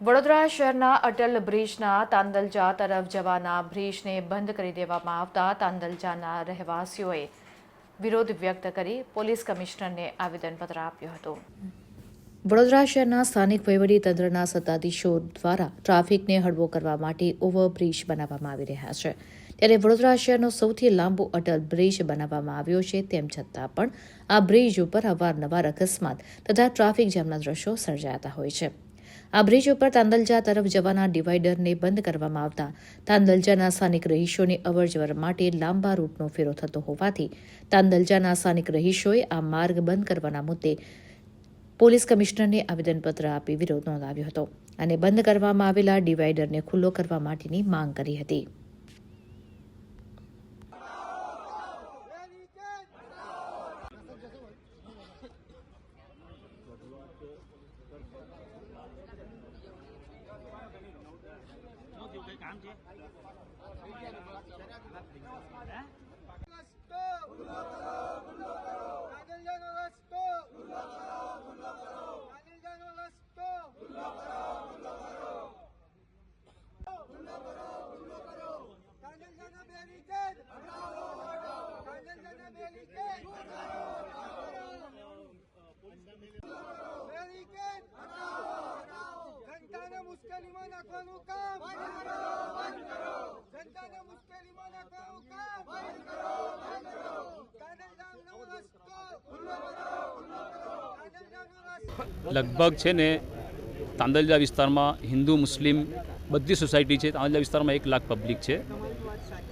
વડોદરા શહેરના અટલ બ્રિજના તાંદલજા તરફ જવાના બ્રિજને બંધ કરી દેવામાં આવતા તાંદલજાના રહેવાસીઓએ વિરોધ વ્યક્ત કરી પોલીસ કમિશનરને આવેદનપત્ર આપ્યું હતું. વડોદરા શહેરના સ્થાનિક તંત્રના સત્તાધીશો દ્વારા ટ્રાફિકને હળવો કરવા માટે ઓવરબ્રિજ બનાવવામાં આવી રહ્યા છે. ત્યારે વડોદરા શહેરનો સૌથી લાંબો અટલ બ્રિજ બનાવવામાં આવ્યો છે તેમ છતાં પણ આ બ્રિજ ઉપર અવારનવાર અકસ્માત તથા ટ્રાફિક જામના દ્રશ્યો સર્જાતા હોય છે. આ બ્રિજ ઉપર તાંદલજા તરફ જવાના ડિવાઈડરને બંધ કરવામાં આવતા તાંદલજાના સ્થાનિક રહીશોની અવરજવર માટે લાંબા રૂટનો ફેરો થતો હોવાથી તાંદલજાના સ્થાનિક રહીશોએ આ માર્ગ બંધ કરવાના મુદ્દે પોલીસ કમિશનરને આવેદનપત્ર આપી વિરોધ નોંધાવ્યો હતો અને બંધ કરવામાં આવેલા ડિવાઈડરને ખુલ્લો કરવા માટેની માંગ કરી હતી. રસ્તો કાજલજાનો રસ્તો કાજલજાનો રસ્તો કાજલજાના બેરીકેડ કાજલજાના બેરીકેડ બેરીકેડ જનતાને મુશ્કેલીમાં નાખવાનું કામ લગભગ છે ને તાંદલજા વિસ્તારમાં હિન્દુ, મુસ્લિમ બધી સોસાયટી છે. તાંદલજા વિસ્તારમાં એક લાખ પબ્લિક છે.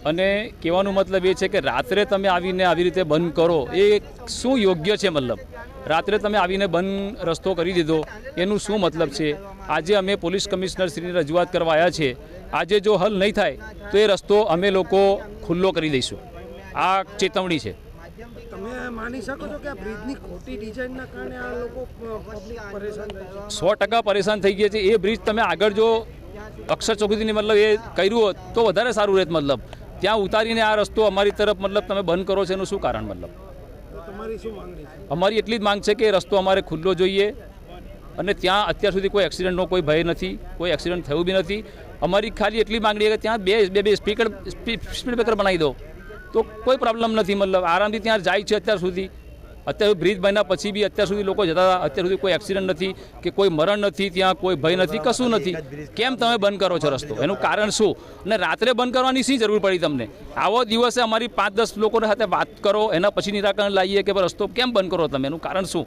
અને કહેવાનો મતલબ એ છે કે રાત્રે તમે આવીને આવી રીતે બંધ કરો, એ શું યોગ્ય છે મતલબ? રાત્રે તમે આવીને બંધ રસ્તો કરી દીધો, એનું શું મતલબ છે? આજે અમે પોલીસ કમિશનર શ્રીની રજૂઆત કરવા આવ્યા છે. આજે જો હલ નહીં થાય, તો એ રસ્તો અમે લોકો ખુલ્લો કરી દઈશું. આ ચેતવણી છે. તમે માની શકો છો કે આ બ્રિજની ખોટી ડિઝાઇનના કારણે આ લોકો પરેશાન સો ટકા પરેશાન થઈ ગયા છે. એ બ્રિજ તમે આગળ જો અક્ષર ચોકડીની મતલબ એ કર્યું હોત તો વધારે સારું રહેત મતલબ. ત્યાં ઉતારીને આ રસ્તો અમારી તરફ મતલબ તમે બંધ કરો છો એનું શું કારણ મતલબ? અમારી એટલી જ માંગ છે કે રસ્તો અમારે ખુલ્લો જોઈએ અને ત્યાં અત્યાર સુધી કોઈ એક્સિડન્ટનો કોઈ ભય નથી કોઈ એક્સિડન્ટ થયું બી નથી. અમારી ખાલી એટલી માંગણી કે ત્યાં બે બે બે સ્પીકર સ્પીડ બ્રેકર બનાવી દો. તો કોઈ પ્રોબ્લેમ નથી. મતલબ આરામથી ત્યાં જાય છે અત્યાર સુધી. અત્યારે બ્રિજ બન્યા પછી બી અત્યાર સુધી લોકો જતા હતા. અત્યાર સુધી કોઈ એક્સિડન્ટ નથી કે કોઈ મરણ નથી ત્યાં, કોઈ ભય નથી, કશું નથી. કેમ તમે બંધ કરો છો રસ્તો? એનું કારણ શું? અને રાત્રે બંધ કરવાની શી જરૂર પડી તમને? આવો દિવસે અમારી પાંચ દસ લોકોની સાથે વાત કરો, એના પછી નિરાકરણ લાવીએ કે રસ્તો કેમ બંધ કરો તમે? એનું કારણ શું?